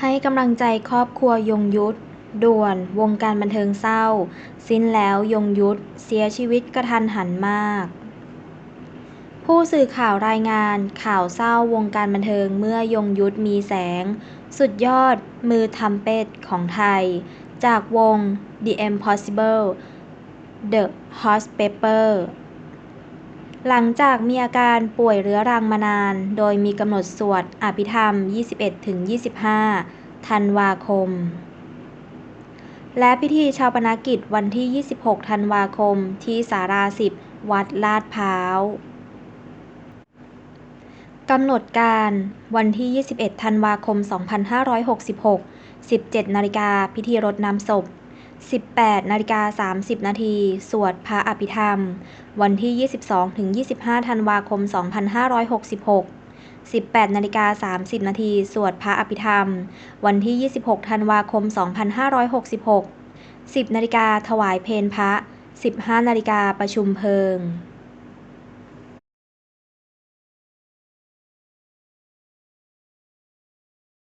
ให้กำลังใจครอบครัวยงยุทธ ด่วน วงการบันเทิงเศร้า สิ้นแล้วยงยุทธ เสียชีวิตกระทันหันมาก ผู้สื่อข่าวรายงานข่าวเศร้าวงการบันเทิงเมื่อยงยุทธมีแสง สุดยอด มือทำเป็ดของไทย จากวง The Impossible The Hot Pepper หลังจากมีอาการป่วยเรื้อรังมานาน โดยมีกำหนดสวดอภิธรรม 21-25 ธันวาคม และพิธีชาปนากิจวันที่ 26 ธันวาคม ที่ศาลาสิบวัดลาดพร้าวกำหนดการวันที่ 21 ธันวาคม 2566 17 นาฬิกาพิธีรดน้ำศพ 18นาฬิกา30 นาที สวดพระอภิธรรม วันที่ 22-25 ธันวาคม 2566 18นาฬิกา30 นาที สวดพระอภิธรรม วันที่ 26 ธันวาคม 2566 10นาฬิกาถวายเพลพระ 15นาฬิกาประชุมเพลิง